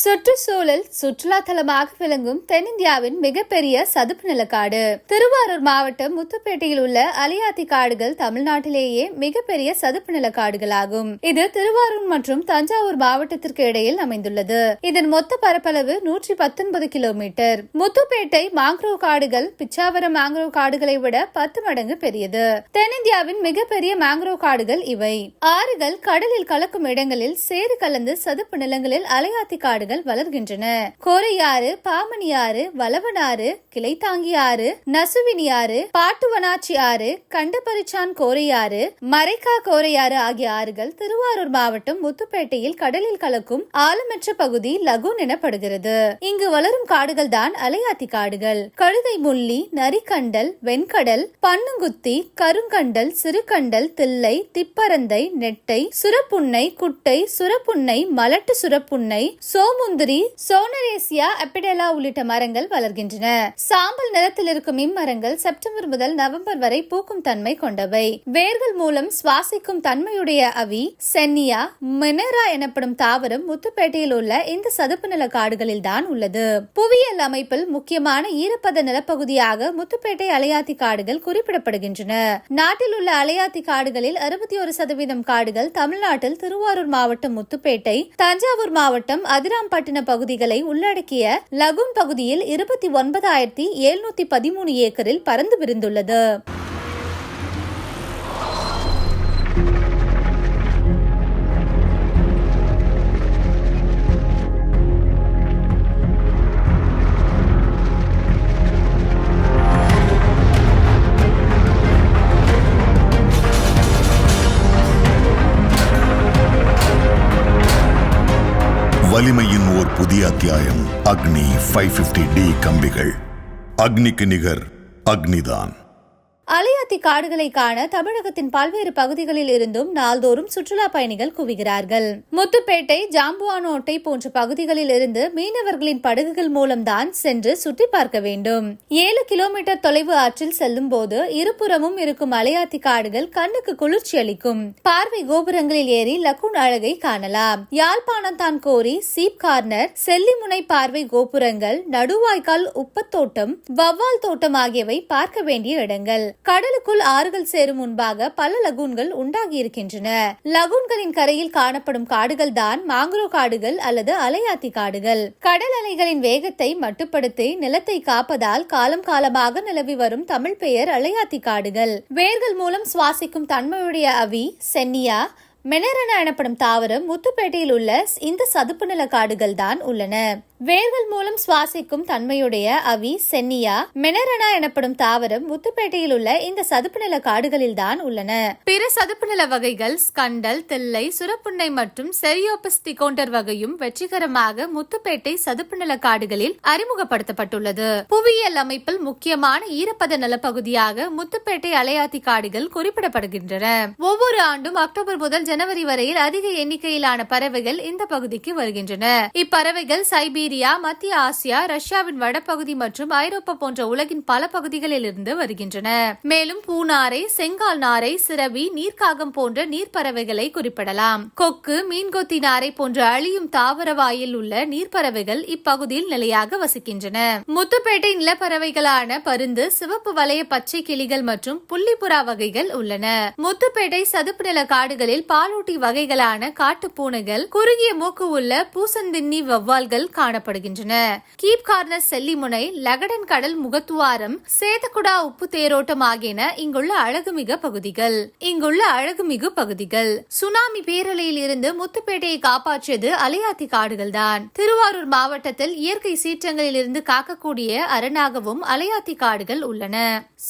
சுற்றுச்சூழல் சுற்றுலா தலமாக விளங்கும் தென்னிந்தியாவின் மிகப்பெரிய சதுப்பு நிலக்காடு. திருவாரூர் மாவட்டம் முத்துப்பேட்டையில் உள்ள அலியாத்தி காடுகள் தமிழ்நாட்டிலேயே மிகப்பெரிய சதுப்பு நிலக்காடுகளாகும். இது திருவாரூர் மற்றும் தஞ்சாவூர் மாவட்டத்திற்கு இடையில் அமைந்துள்ளது. இதன் மொத்த பரப்பளவு நூற்றி பத்தொன்பது கிலோமீட்டர். முத்துப்பேட்டை மாங்க்ரோவ் காடுகள் பிச்சாவரம் மாங்க்ரோவ் காடுகளை விட பத்து மடங்கு பெரியது. தென்னிந்தியாவின் மிகப்பெரிய மாங்க்ரோவ் காடுகள் இவை. ஆறுகள் கடலில் கலக்கும் இடங்களில் சேறு கலந்து சதுப்பு நிலங்களில் அலையாத்தி காடுகள் வளர்கின்றன. கோரையாறு பாமணியாறு வளவனாறு கிளைத்தாங்கியாறு ஆறு ஆறு பாட்டுவனாச்சி ஆறு கண்டபரிச்சான் கோரையாறு மரைக்கா கோரையாறு ஆகிய ஆறுகள் திருவாரூர் மாவட்டம் முத்துப்பேட்டையில் கடலில் கலக்கும் ஆழமற்ற பகுதி லகூன் எனப்படுகிறது. இங்கு வளரும் காடுகள் தான் அலையாத்தி காடுகள். கழுதை முள்ளி நரிக்கண்டல் வெண்கடல் பன்னுங்குத்தி கருங்கண்டல் சிறுகண்டல் தில்லை திப்பரந்தை நெட்டை சுரப்புன்னை குட்டை சுரப்புன்னை மலட்டு சுரப்புன்னை சோமுந்திரி சோனரேசியா எப்பிடெலா உள்ளிட்ட மரங்கள் வளர்கின்றன. சாம்பல் நிறத்தில் இருக்கும் இம்மரங்கள் செப்டம்பர் முதல் நவம்பர் வரை பூக்கும் தன்மை கொண்டவை. வேர்கள் மூலம் சுவாசிக்கும் தன்மையுடைய அவி சென்னியா மெனரா எனப்படும் தாவரம் முத்துப்பேட்டையில் உள்ள இந்த சதுப்பு நில காடுகளில் தான் உள்ளது. புவியியல் அமைப்பில் முக்கியமான ஈரப்பத நிலப்பகுதியாக முத்துப்பேட்டை அலையாத்தி காடுகள் குறிப்பிடப்படுகின்றன. நாட்டில் உள்ள அலையாத்தி காடுகளில் அறுபத்தி ஒரு சதவீதம் காடுகள் தமிழ்நாட்டில் திருவாரூர் மாவட்டம் முத்துப்பேட்டை தஞ்சாவூர் மாவட்டம் பட்டின பகுதிகளை உள்ளடக்கிய லகுன் பகுதியில் இருபத்தி ஒன்பதாயிரத்தி எழுநூத்தி பதிமூணு ஏக்கரில் பறந்து விரிந்துள்ளது புதிய அத்தியாயம் அக்னி ஃபைவ் ஃபிஃப்டி டி கம்பிகள். அக்னிக்கு நிகர் அக்னிதான். அலையாத்தி காடுகளை காண தமிழகத்தின் பல்வேறு பகுதிகளில் இருந்தும் நாள்தோறும் சுற்றுலா பயணிகள் குவிகிறார்கள். முத்துப்பேட்டை ஜாம்புவானோட்டை போன்ற பகுதிகளில் இருந்து மீனவர்களின் படகுகள் மூலம்தான் சென்று சுற்றி பார்க்க வேண்டும். ஏழு கிலோமீட்டர் தொலைவு ஆற்றில் செல்லும் போது இருபுறமும் இருக்கும் அலையாத்தி காடுகள் கண்ணுக்கு குளிர்ச்சி அளிக்கும். பார்வை கோபுரங்களில் ஏறி லக்குன் அழகை காணலாம். யாழ்ப்பாணம் தான் கோரி சீப் கார்னர் செல்லிமுனை பார்வை கோபுரங்கள் நடுவாய்க்கால் உப்பத்தோட்டம் வவ்வால் தோட்டம் ஆகியவை பார்க்க வேண்டிய இடங்கள். கடலுக்குள் ஆறுகள் சேரும் முன்பாக பல லகூன்கள் உண்டாகி இருக்கின்றன லகூன்களின் கரையில் காணப்படும் காடுகள் தான் மாங்குரோ காடுகள் அல்லது அலையாத்தி காடுகள். கடல் அலைகளின் வேகத்தை மட்டுப்படுத்தி நிலத்தை காப்பதால் காலம் காலமாக நிலவி வரும் தமிழ் பெயர் அலையாத்தி காடுகள். வேர்கள் மூலம் சுவாசிக்கும் தன்மையுடைய அவி சென்னியா மெனரனா எனப்படும் தாவரம் முத்துப்பேட்டையில் உள்ள இந்த சதுப்பு நில காடுகள் தான் உள்ளன. வேர்கள் மூலம் சுவாசிக்கும் தன்மையுடைய அவி சென்னியா மெனரனா எனப்படும் தாவரம் முத்துப்பேட்டையில் உள்ள இந்த சதுப்பு நில காடுகளில் தான் உள்ளன. பிற சதுப்பு நில வகைகள் ஸ்கண்டல் தில்லை சுரப்புண்ணை மற்றும் செரியோபஸ் திகோண்டர் வகையும் வெற்றிகரமாக முத்துப்பேட்டை சதுப்பு நில காடுகளில் அறிமுகப்படுத்தப்பட்டுள்ளது. புவியியல் அமைப்பில் முக்கியமான ஈரப்பத நிலப்பகுதியாக முத்துப்பேட்டை அலையாத்தி காடுகள் குறிப்பிடப்படுகின்றன. ஒவ்வொரு ஆண்டும் அக்டோபர் முதல் ஜனவரி வரையில் அதிக எண்ணிக்கையிலான பறவைகள் இந்த பகுதிக்கு வருகின்றன. இப்பறவைகள் சைபீரியா மத்திய ஆசியா ரஷ்யாவின் வடபகுதி மற்றும் ஐரோப்பா போன்ற உலகின் பல பகுதிகளில் இருந்து வருகின்றன. மேலும் பூநாரை செங்கால் நாரை சிறவி நீர்க்காகம் போன்ற நீர்ப்பறவைகளை குறிப்பிடலாம். கொக்கு மீன்கொத்தி நாரை போன்ற அழியும் தாவரவாயில் உள்ள நீர்ப்பறவைகள் இப்பகுதியில் நிலையாக வசிக்கின்றன. முத்துப்பேட்டை நிலப்பறவைகளான பருந்து சிவப்பு வளைய பச்சை கிளிகள் மற்றும் புள்ளிப்புறா வகைகள் உள்ளன. முத்துப்பேட்டை சதுப்பு நில காடுகளில் பாலூட்டி வகைகளான காட்டு பூனைகள் குறுகிய மூக்கு உள்ள பூசந்தின்னி வவ்வால்கள் காணப்படுகின்றன. கீப் கார்னர் செல்லிமுனை லகடன் கடல் முகத்துவாரம் சேதகுடா உப்பு தேரோட்டம் ஆகியன இங்குள்ள அழகுமிக பகுதிகள். இங்குள்ள அழகுமிகு பகுதிகள். சுனாமி பேரலையில் இருந்து முத்துப்பேட்டையை காப்பாற்றியது அலையாத்தி காடுகள் தான் திருவாரூர் மாவட்டத்தில் இயற்கை சீற்றங்களில் இருந்து காக்கக்கூடிய அரணாகவும் அலையாத்தி காடுகள் உள்ளன.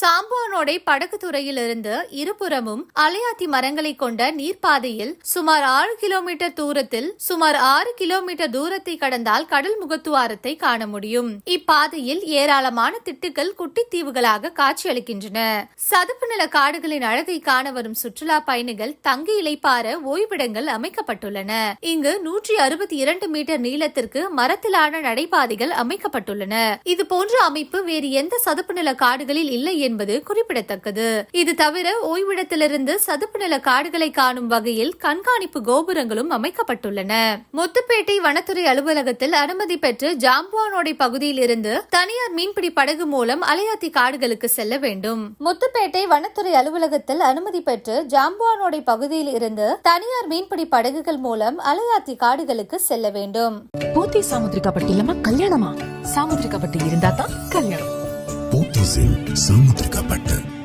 சாம்புவனோடை படகு துறையிலிருந்து இருபுறமும் அலையாத்தி மரங்களை கொண்ட நீர்ப்பாதையில் சுமார் ஆறு கிலோமீட்டர் தூரத்தில் சுமார் ஆறு கிலோமீட்டர் தூரத்தை கடந்தால் கடல் முகத்துவாரத்தை காண முடியும். இப்பாதையில் ஏராளமான திட்டுகள் குட்டி தீவுகளாக காட்சியளிக்கின்றன. சதுப்பு நில காடுகளின் அழகை காண வரும் சுற்றுலா பயணிகள் தங்கி இலைப்பார ஓய்விடங்கள் அமைக்கப்பட்டுள்ளன. இங்கு நூற்றி அறுபத்தி இரண்டு மீட்டர் நீளத்திற்கு மரத்திலான நடைபாதைகள் அமைக்கப்பட்டுள்ளன. இது போன்ற அமைப்பு வேறு எந்த சதுப்பு நில காடுகளில் இல்லை என்பது குறிப்பிடத்தக்கது. இது தவிர ஓய்விடத்திலிருந்து சதுப்பு நில காடுகளை காணும் வகையில் கண்காணிப்பு கோபுரங்களும் அமைக்கப்பட்டுள்ளன. முத்துப்பேட்டை வனத்துறை அலுவலகத்தில் அனுமதி பெற்று ஜாம்புவானோடை பகுதியில் இருந்து தனியார் மீன்பிடி படகு மூலம் அலையாத்தி காடுகளுக்கு செல்ல வேண்டும். முத்துப்பேட்டை வனத்துறை அலுவலகத்தில் அனுமதி பெற்று ஜாம்புவானோடை பகுதியில் இருந்து தனியார் மீன்பிடி படகுகள் மூலம் அலையாத்தி காடுகளுக்கு செல்ல வேண்டும். போத்தி சாமுத்திரிகா பட்டு இல்லாம கல்யாணமா? சாமுத்திரிகா பட்டு இருந்தா தான் கல்யாணம். போத்தீஸில் சாமுத்திரிகா பட்டு.